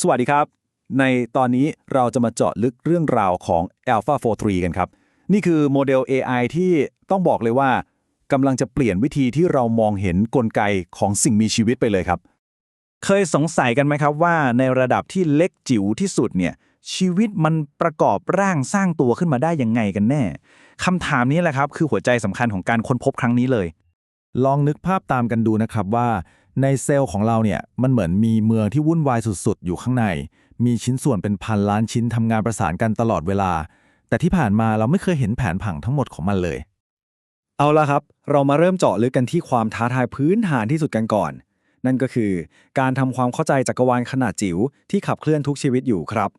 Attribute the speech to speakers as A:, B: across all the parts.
A: สวัสดีครับ ในตอนนี้เราจะมาเจาะลึกเรื่องราวของ Alpha 43 กันครับ นี่คือโมเดล AI ที่ต้องบอกเลยว่ากำลังจะเปลี่ยนวิธีที่เรามองเห็นกลไกของสิ่งมีชีวิตไปเลยครับ เคยสงสัยกันไหมครับว่าในระดับที่เล็กจิ๋วที่สุดเนี่ยชีวิตมันประกอบร่างสร้างตัวขึ้นมาได้ยังไงกันแน่คำถามนี้แหละครับคือหัวใจสำคัญของการค้นพบครั้งนี้เลย ลองนึกภาพตามกันดูนะครับว่า ในเซลล์ของเราเนี่ยมันเหมือนมีเมืองที่วุ่นวายสุดๆ อยู่ข้างใน มีชิ้นส่วนเป็นพันล้านชิ้นทำงานประสานกันตลอดเวลา แต่ที่ผ่านมาเราไม่เคยเห็นแผนผังทั้งหมดของมันเลย
B: เอาละครับ เรามาเริ่มเจาะลึกกันที่ความท้าทายพื้นฐานที่สุดกันก่อน นั่นก็คือ การทำความเข้าใจจักรวาลขนาดจิ๋วที่ขับเคลื่อนทุกชีวิตอยู่ครับ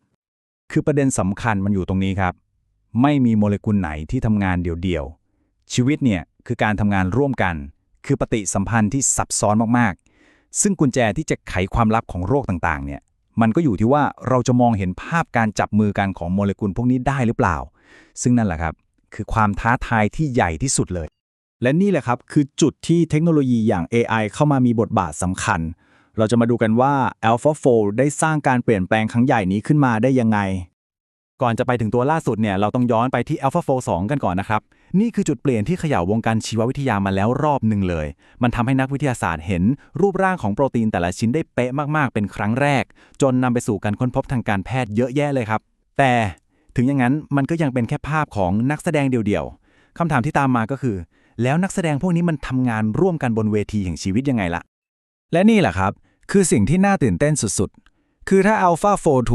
A: คือประเด็นสำคัญมันอยู่ตรงนี้ครับ ไม่มีโมเลกุลไหนที่ทำงานเดี่ยวๆชีวิตเนี่ยคือการทำงานร่วมกัน คือปฏิสัมพันธ์ที่ซับซ้อนมากๆ ซึ่งกุญแจที่จะไขความลับของโรคต่างๆเนี่ยมันก็อยู่ที่ว่าเราจะมองเห็นภาพการจับมือกันของโมเลกุลพวกนี้ได้หรือเปล่า ซึ่งนั่นแหละครับคือความท้าทายที่ใหญ่ที่สุดเลย
B: และนี่แหละครับคือจุดที่เทคโนโลยีอย่าง AI เข้ามามีบทบาทสำคัญ เราจะมาดูกันว่า AlphaFold ได้สร้างการเปลี่ยนแปลงครั้งใหญ่นี้ขึ้นมาได้ยังไง
A: ก่อนจะไปถึงตัวล่าสุดเนี่ยเราต้องย้อนไปที่ Alpha f o 2กันก่อนนะครับ นี่คือจุดเปลี่ยนที่เขย่าวงการชีววิทยามาแล้วรอบหนึ่งเลย มันทำให้นักวิทยาศาสตร์เห็นรูปร่างของโปรตีนแต่ละชิ้นได้เป๊ะมากๆ เป็นครั้งแรก จนนำไปสู่การค้นพบทางการแพทย์เยอะแยะเลยครับ แต่ถึงอย่างนั้นมันก็ยังเป็นแค่ภาพของนักแสดงเดี่ยวๆคำถามที่ตามมาก็คือ แล้วนักแสดงพวกนี้มันทำงานร่วมกันบนเวทีแห่งชีวิตยังไงล่ะ
B: และนี่แหละครับ คือสิ่งที่น่าตื่นเต้นสุดๆ คือถ้า Alpha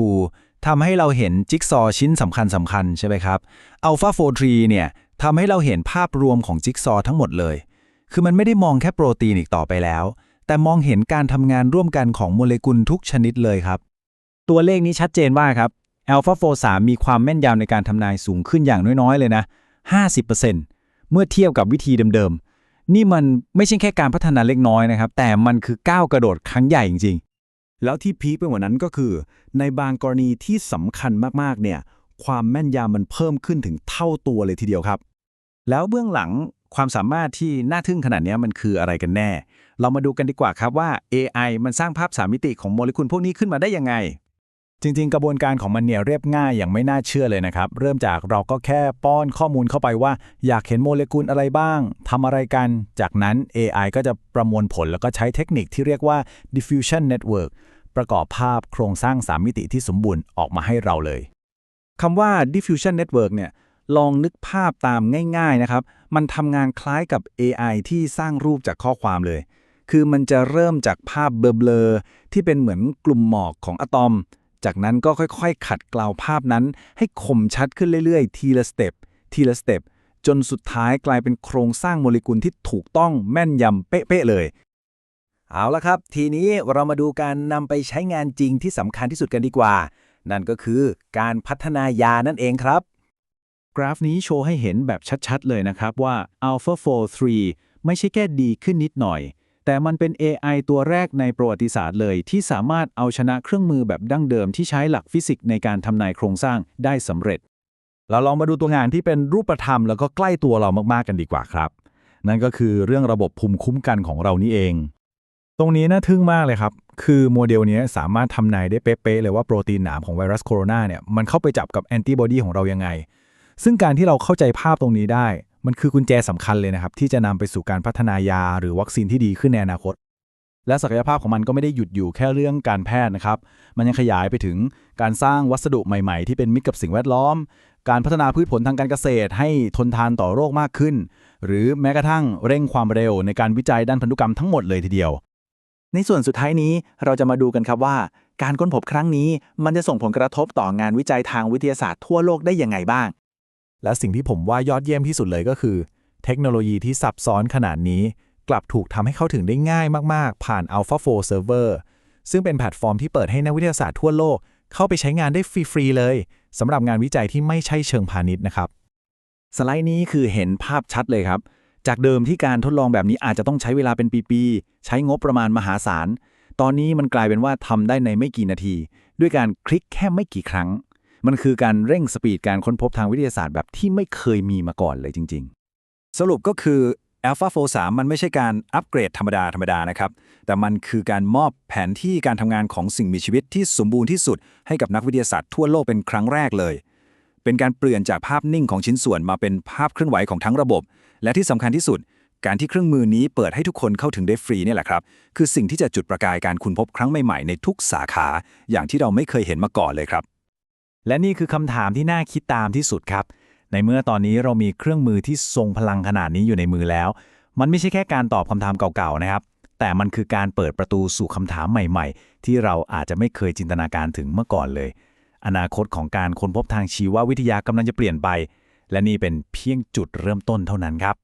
B: 42 ทำให้เราเห็นจิ๊กซอว์ชิ้นสำคัญสำคัญใช่ไหมครับ Alpha 43เนี่ยทำให้เราเห็นภาพรวมของจิ๊กซอว์ทั้งหมดเลย คือมันไม่ได้มองแค่โปรตีนอีกต่อไปแล้ว แต่มองเห็นการทำงานร่วมกันของโมเลกุลทุกชนิดเลยครับ ตัวเลขนี้ชัดเจนว่าครับ Alpha 43มีความแม่นยำในการทำนายสูงขึ้นอย่างน้อยๆ เลยนะ 50%เมื่อเทียบกับวิธีเดิมๆ นี่มันไม่ใช่แค่การพัฒนาเล็กน้อยนะครับ แต่มันคือก้าวกระโดดครั้งใหญ่จริง
C: แล้วที่พีคไปกว่านั้นก็คือ ในบางกรณีที่สำคัญมากๆเนี่ยความแม่นยำมันเพิ่มขึ้นถึงเท่าตัวเลยทีเดียวครับ
A: แล้วเบื้องหลังความสามารถที่น่าทึ่งขนาดนี้มันคืออะไรกันแน่ เรามาดูกันดีกว่าครับว่า AI มันสร้างภาพสามมิติของโมเลกุลพวกนี้ขึ้นมาได้ยังไง จริง ๆ กระบวนการของมันเนี่ยเรียบง่ายอย่างไม่น่าเชื่อเลยนะครับ เริ่มจากเราก็แค่ป้อนข้อมูลเข้าไปว่า อยากเห็นโมเลกุลอะไรบ้างทำอะไรกัน จากนั้น AI ก็จะประมวลผลแล้วก็ใช้เทคนิคที่เรียกว่า diffusion network ประกอบภาพโครงสร้าง 3 มิติที่สมบูรณ์ออกมาให้เราเลยคำว่า diffusion network เนี่ยลองนึกภาพตามง่าย ๆ นะครับ มันทำงานคล้ายกับ AI ที่สร้างรูปจากข้อความเลย คือมันจะเริ่มจากภาพเบลอๆที่เป็นเหมือนกลุ่มหมอกของอะตอม จากนั้นก็ค่อยๆ ขัดเกลาภาพนั้น ให้คมชัดขึ้นเรื่อยๆ ทีละสเต็ปทีละสเต็ปจนสุดท้ายกลายเป็นโครงสร้างโมเลกุลที่ถูกต้องแม่นยำเป๊ะๆเลย
B: เอาละครับ ทีนี้เรามาดูการนำไปใช้งานจริงที่สำคัญที่สุดกันดีกว่า นั่นก็คือการพัฒนายานั่นเองครับ
A: กราฟนี้โชว์ให้เห็นแบบชัดๆ เลยนะครับว่า AlphaFold 3ไม่ใช่แค่ดีขึ้นนิดหน่อย แต่มันเป็น AI ตัวแรกในประวัติศาสตร์เลย ที่สามารถเอาชนะเครื่องมือแบบดั้งเดิมที่ใช้หลักฟิสิกส์ในการทำนายโครงสร้างได้สำเร็จ เราลองมาดูตัวงานที่เป็นรูปธรรมแล้วก็ใกล้ตัวเรามากๆกันดีกว่าครับ นั่นก็คือเรื่องระบบภูมิคุ้มกันของเรานี่เอง ตรงนี้น่าทึ่งมากเลยครับ คือโมเดลนี้สามารถทำนายได้เป๊ะๆเลยว่าโปรตีนหนามของไวรัสโคโรนาเนี่ยมันเข้าไปจับกับแอนติบอดีของเรายังไง ซึ่งการที่เราเข้าใจภาพตรงนี้ได้ มันคือกุญแจสำคัญเลยนะครับ ที่จะนำไปสู่การพัฒนายาหรือวัคซีนที่ดีขึ้นในอนาคต และศักยภาพของมันก็ไม่ได้หยุดอยู่แค่เรื่องการแพทย์นะครับ มันยังขยายไปถึงการสร้างวัสดุใหม่ๆ ที่เป็นมิตรกับสิ่งแวดล้อม การพัฒนาพืชผลทางการเกษตร ให้ทนทานต่อโรคมากขึ้น หรือแม้กระทั่งเร่งความเร็วในการวิจัยด้านพันธุกรรมทั้งหมดเลยทีเดียว
B: ในส่วนสุดท้ายนี้เราจะมาดูกันครับว่า การค้นพบครั้งนี้ มันจะส่งผลกระทบต่องานวิจัยทางวิทยาศาสตร์ทั่วโลกได้ยังไงบ้าง
A: และสิ่งที่ผมว่ายอดเยี่ยมที่สุดเลยก็คือ เทคโนโลยีที่ซับซ้อนขนาดนี้ กลับถูกทำให้เข้าถึงได้ง่ายมาก ๆ ผ่าน AlphaFold Server ซึ่งเป็นแพลตฟอร์มที่เปิดให้นักวิทยาศาสตร์ทั่วโลก เข้าไปใช้งานได้ฟรี ๆ เลยสำหรับงานวิจัยที่ไม่ใช่เชิงพาณิชย์นะครับ
B: สไลด์นี้คือเห็นภาพชัดเลยครับ จากเดิมที่การทดลองแบบนี้อาจจะต้องใช้เวลาเป็นปี ๆ ใช้งบประมาณมหาศาล ตอนนี้มันกลายเป็นว่าทำได้ในไม่กี่นาที ด้วยการคลิกแค่ไม่กี่ครั้ง มันคือการเร่งสปีดการค้นพบทางวิทยาศาสตร์แบบที่ไม่เคยมีมาก่อนเลยจริง ๆ สรุปก็คือ Alpha Fold 3มันไม่ใช่การอัปเกรดธรรมดาธรรมดานะครับ แต่มันคือการมอบแผนที่การทำงานของสิ่งมีชีวิตที่สมบูรณ์ที่สุด ให้กับนักวิทยาศาสตร์ทั่วโลกเป็นครั้งแรกเลย เป็นการเปลี่ยนจากภาพนิ่งของชิ้นส่วนมาเป็นภาพเคลื่อนไหวของทั้งระบบ และที่สำคัญที่สุด การที่เครื่องมือนี้เปิดให้ทุกคนเข้าถึงได้ฟรีนี่แหละครับ คือสิ่งที่จะจุดประกายการค้นพบครั้งใหม่ๆในทุกสาขา อย่างที่เราไม่เคยเห็นมาก่อนเลยครับ
A: และนี่คือคำถามที่น่าคิดตามที่สุดครับ ในเมื่อตอนนี้เรามีเครื่องมือที่ทรงพลังขนาดนี้อยู่ในมือแล้ว มันไม่ใช่แค่การตอบคำถามเก่าๆนะครับ แต่มันคือการเปิดประตูสู่คำถามใหม่ๆ ที่เราอาจจะไม่เคยจินตนาการถึงเมื่อก่อนเลย อนาคตของการค้นพบทางชีววิทยากำลังจะเปลี่ยนไป และนี่เป็นเพียงจุดเริ่มต้นเท่านั้นครับ